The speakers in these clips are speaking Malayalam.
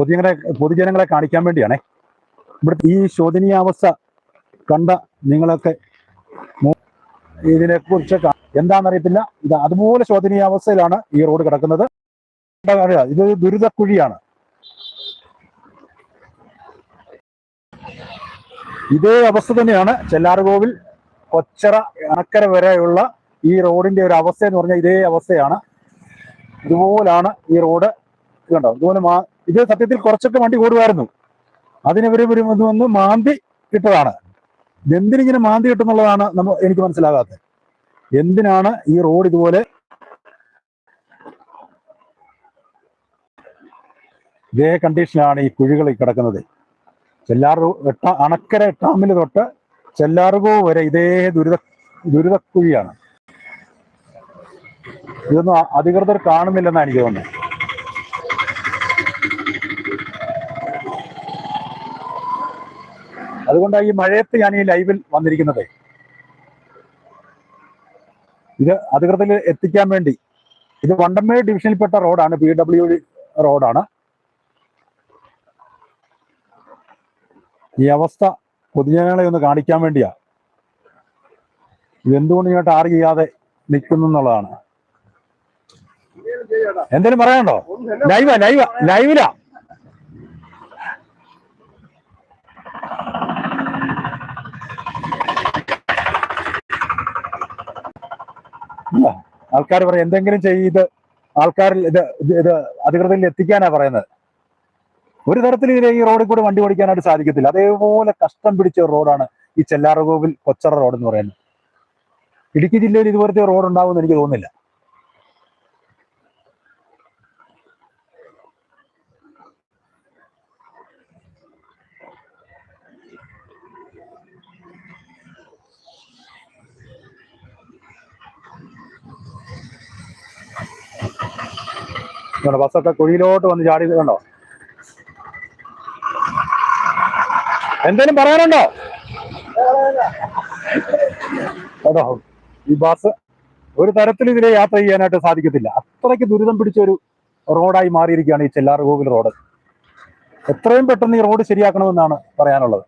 പൊതുജനങ്ങളെ പൊതുജനങ്ങളെ കാണിക്കാൻ വേണ്ടിയാണേ. ഇവിടുത്തെ ഈ ശോചനീയാവസ്ഥ കണ്ട നിങ്ങളൊക്കെ ഇതിനെ ഇതിനെക്കുറിച്ച് എന്താണെന്നറിയത്തില്ല. ഇത് അതുപോലെ ശോചനീയാവസ്ഥയിലാണ് ഈ റോഡ് കിടക്കുന്നത്. ഇത് ദുരിതക്കുഴിയാണ്. ഇതേ അവസ്ഥ തന്നെയാണ് ചെല്ലാർകോവിൽ കൊച്ചറ അണക്കര വരെയുള്ള ഈ റോഡിന്റെ ഒരു അവസ്ഥ എന്ന് പറഞ്ഞാൽ ഇതേ അവസ്ഥയാണ്. ഇതുപോലാണ് ഈ റോഡ് കണ്ടോ? ഇതുപോലെ ഇത് സത്യത്തിൽ കുറച്ചൊക്കെ വണ്ടി ഓടുമായിരുന്നു. അതിനിവര് ഒരു ഒന്ന് വന്ന് മാന്തി ഇട്ടതാണ്. എന്തിനിങ്ങനെ മാന്തി കിട്ടുന്നുള്ളതാണ് നമ്മ എനിക്ക് മനസ്സിലാകാത്തത്. എന്തിനാണ് ഈ റോഡ് ഇതുപോലെ ഇതേ കണ്ടീഷനാണ് ഈ കുഴികൾ കിടക്കുന്നത്. ചെല്ലാറു എട്ട അണക്കര എട്ടാമിൽ തൊട്ട് ചെല്ലാറുകോ വരെ ഇതേ ദുരിത ദുരിതക്കുഴിയാണ്. ഇതൊന്നും അധികൃതർ കാണുന്നില്ലെന്നാണ് എനിക്ക് തോന്നുന്നത്. അതുകൊണ്ടാണ് ഈ മഴയത്ത് ഞാൻ ഈ ലൈവിൽ വന്നിരിക്കുന്നത്. ഇത് അധികൃതരിൽ എത്തിക്കാൻ വേണ്ടി. ഇത് വണ്ടമേട് ഡിവിഷനിൽപ്പെട്ട റോഡാണ് പി ഡബ്ല്യു ഡി റോഡാണ്. ഈ അവസ്ഥ പൊതുജനങ്ങളെ ഒന്ന് കാണിക്കാൻ വേണ്ടിയാ. ഇതെന്തുകൊണ്ട് ഇങ്ങോട്ട് ആർ ചെയ്യാതെ നിൽക്കുന്നു എന്നുള്ളതാണ്. എന്തേലും പറയാനുണ്ടോ? ലൈവാ ലൈവാ ലൈവിലാ. ആൾക്കാർ പറയും എന്തെങ്കിലും ചെയ്ത് ആൾക്കാരിൽ ഇത് ഇത് അധികൃതരിൽ എത്തിക്കാനാ പറയുന്നത്. ഒരു തരത്തിൽ ഇതിന് ഈ റോഡിൽ കൂടെ വണ്ടി ഓടിക്കാനായിട്ട് സാധിക്കത്തില്ല. അതേപോലെ കഷ്ടം പിടിച്ച റോഡാണ് ഈ ചെല്ലാറുകോവിൽ കൊച്ചറ റോഡ് എന്ന് പറയുന്നത്. ഇടുക്കി ജില്ലയിൽ ഇതുപോലത്തെ റോഡ് ഉണ്ടാവുമെന്ന് എനിക്ക് തോന്നുന്നില്ല. ഇതുണ്ട്, ബസ്സൊക്കെ കുഴിയിലോട്ട് വന്ന് ചാടി കണ്ടോ? എന്തേലും പറയാനുണ്ടോ? കേട്ടോ ഈ ബസ് ഒരു തരത്തിൽ ഇതിലെ യാത്ര ചെയ്യാനായിട്ട് സാധിക്കത്തില്ല. അത്രയ്ക്ക് ദുരിതം പിടിച്ച ഒരു റോഡായി മാറിയിരിക്കുകയാണ് ഈ ചെല്ലാറുകോവിൽ റോഡ്. എത്രയും പെട്ടെന്ന് ഈ റോഡ് ശരിയാക്കണമെന്നാണ് പറയാനുള്ളത്.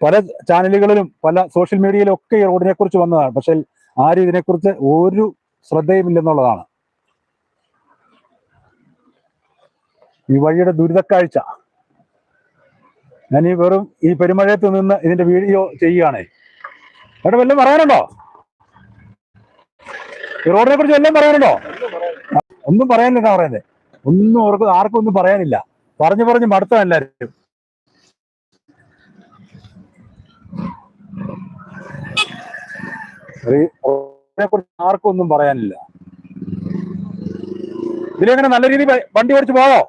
പല ചാനലുകളിലും പല സോഷ്യൽ മീഡിയയിലും ഒക്കെ ഈ റോഡിനെ കുറിച്ച് വന്നതാണ്. പക്ഷെ ആരും ഇതിനെക്കുറിച്ച് ഒരു ശ്രദ്ധയുമില്ലെന്നുള്ളതാണ്. ഈ വഴിയുടെ ദുരിതക്കാഴ്ച. ഞാൻ ഈ വെറും ഈ പെരുമഴയത്ത് നിന്ന് ഇതിന്റെ വീഡിയോ ചെയ്യുകയാണേ. അവിടെ വല്ലതും പറയാനുണ്ടോ? ഈ റോഡിനെ കുറിച്ച് വല്ലതും പറയാനുണ്ടോ? ഒന്നും പറയാനില്ല പറയുന്നത് ഒന്നും ഓർക്ക് ആർക്കും ഒന്നും പറയാനില്ല. പറഞ്ഞു പറഞ്ഞു മടുത്തോ കുറിച്ച് ആർക്കും ഒന്നും പറയാനില്ല. ഇതിലെങ്ങനെ നല്ല രീതിയിൽ വണ്ടി ഓടിച്ചു പോകോ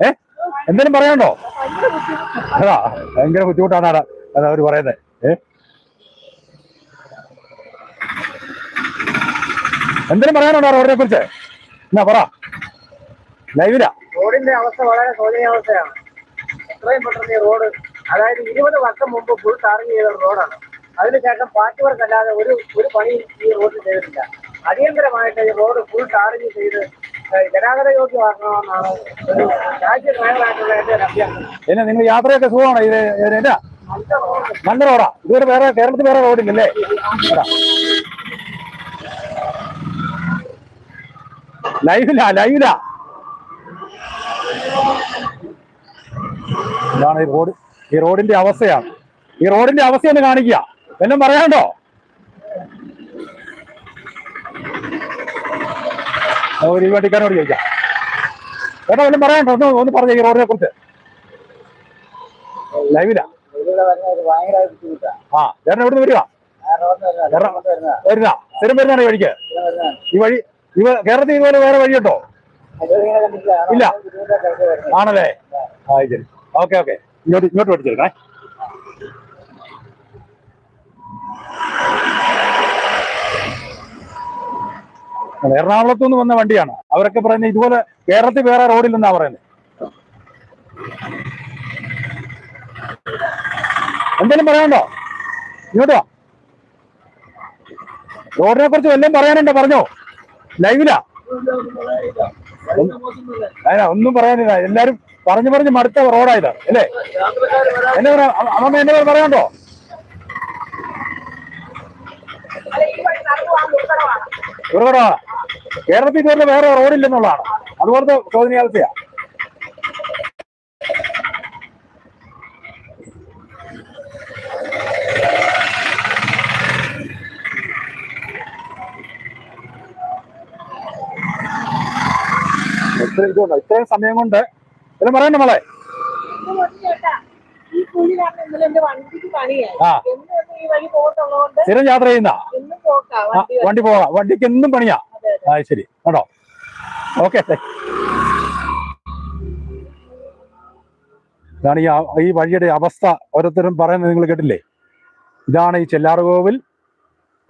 ഏ? എന്തെങ്കിലും പറയാണ്ടോ അതാ ഭയങ്കര ബുദ്ധിമുട്ടാണ് അതാ അതാ അവർ പറയുന്നത് ഏ? എന്തെങ്കിലും പറയാനുണ്ടോ റോഡിനെ കുറിച്ച്? എന്നാ പറ. ലൈവിലാ. റോഡിന്റെ അവസ്ഥ വളരെ ശോചനീയാവസ്ഥയാണ് എത്രയും പെട്ടെന്ന് ഈ റോഡ് അതായത് ഇരുപത് വർഷം മുമ്പ് ഫുൾ ടാറിങ് ചെയ്ത റോഡാണ്. അതിനുശേഷം പാറ്റ് വർക്ക് അല്ലാതെ ഒരു ഒരു പണി ഈ റോഡിൽ ചെയ്തിട്ടില്ല. അടിയന്തരമായിട്ട് ഈ റോഡ് ഫുൾ ടാറിങ് ചെയ്ത് ഗതാഗത യോഗ്യമാക്കണമെന്നാണ് ഒരു രാജ്യ ഡ്രൈവറായിട്ടുള്ള എന്റെ ഒരു അഭ്യർത്ഥന പിന്നെ നിങ്ങൾ യാത്രയൊക്കെ സുഖമാണ്? ഇത് ഇത് എന്നാ നല്ല റോഡ്. ഇതുവരെ വേറെ കേരളത്തിൽ വേറെ റോഡില്ലല്ലേ എടാ. ലൈവിലാ ലൈവിലാ. ഇതാണ് ഈ റോഡ് ഈ റോഡിന്റെ അവസ്ഥയാണ്. ഈ റോഡിന്റെ അവസ്ഥ ഒന്ന് കാണിക്കുക. എല്ലാം പറയാനുണ്ടോ? ഒരു വണ്ടിക്കാരനോട് ചോദിക്കാം ചേട്ടാ വല്ലതും പറയാനുണ്ടോ ഒന്ന് ഒന്ന് പറഞ്ഞു ഈ റോഡിനെ കുറിച്ച്. ലൈവിലാ. വരുന്ന ആ ചേട്ടൻ എവിടെ വരിക ആ റോഡ് വരുന്ന വരുന്ന സ്ഥിരം വരുന്നതാണ് ഈ വഴിക്ക്? ഈ വഴി ഇവ കേരളത്തിൽ ഇതുപോലെ വേറെ വഴിയുണ്ടോ? ഇല്ല. ആണല്ലേ? ആ ശരി. Okay okay. ഇങ്ങോട്ട് ഇങ്ങോട്ട് പഠിച്ചെടുക്കണേ എറണാകുളത്തു നിന്ന് വന്ന വണ്ടിയാണ്. അവരൊക്കെ പറയുന്നത് ഇതുപോലെ കേരളത്തിൽ വേറെ റോഡിലെന്നാ പറയുന്നത്. എന്തെങ്കിലും പറയാനുണ്ടോ? ഇങ്ങോട്ട് റോഡിനെ കുറിച്ച് വല്ലതും പറയാനുണ്ടോ? പറഞ്ഞോ. ലൈവിലാ? അതിനാ ഒന്നും പറയാനില്ല. എല്ലാരും പറഞ്ഞു പറഞ്ഞ് മടുത്ത റോഡായത്. അല്ലേ? എന്നെ പറയാ അമ്മ എന്നെ പറയാണ്ടോ ദുർഘടമാണ് കേരളത്തിൽ ഇതുവരെ വേറെ റോഡില്ലെന്നുള്ളതാണ്. അതുപോലത്തെ ശോധനീയാവസ്ഥയാ ഇത്രയും ഇത്രയും സമയം കൊണ്ട് ഇത് പറയണ്ട മോളെ. സ്ഥിരം യാത്ര ചെയ്യുന്ന? വണ്ടി പോവാ പോകാം. വണ്ടിക്ക് എന്നും പണിയാ. ആ ശരി. കേട്ടോ ഓക്കെ ഇതാണ് ഈ ഈ വഴിയുടെ അവസ്ഥ ഓരോരുത്തരും പറയുന്നത് നിങ്ങൾ കേട്ടില്ലേ? ഇതാണ് ഈ ചെല്ലാർകോവിൽ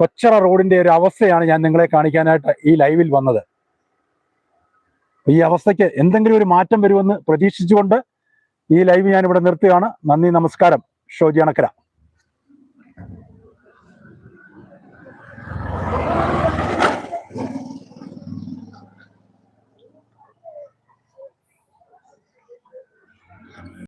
കൊച്ചറ റോഡിന്റെ ഒരു അവസ്ഥയാണ് ഞാൻ നിങ്ങളെ കാണിക്കാനായിട്ട് ഈ ലൈവിൽ വന്നത്. ഈ അവസ്ഥയ്ക്ക് എന്തെങ്കിലും ഒരു മാറ്റം വരുമെന്ന് പ്രതീക്ഷിച്ചുകൊണ്ട് ഈ ലൈവ് ഞാൻ ഇവിടെ നിർത്തുകയാണ്. നന്ദി നമസ്കാരം. ഷോജി അണക്കര.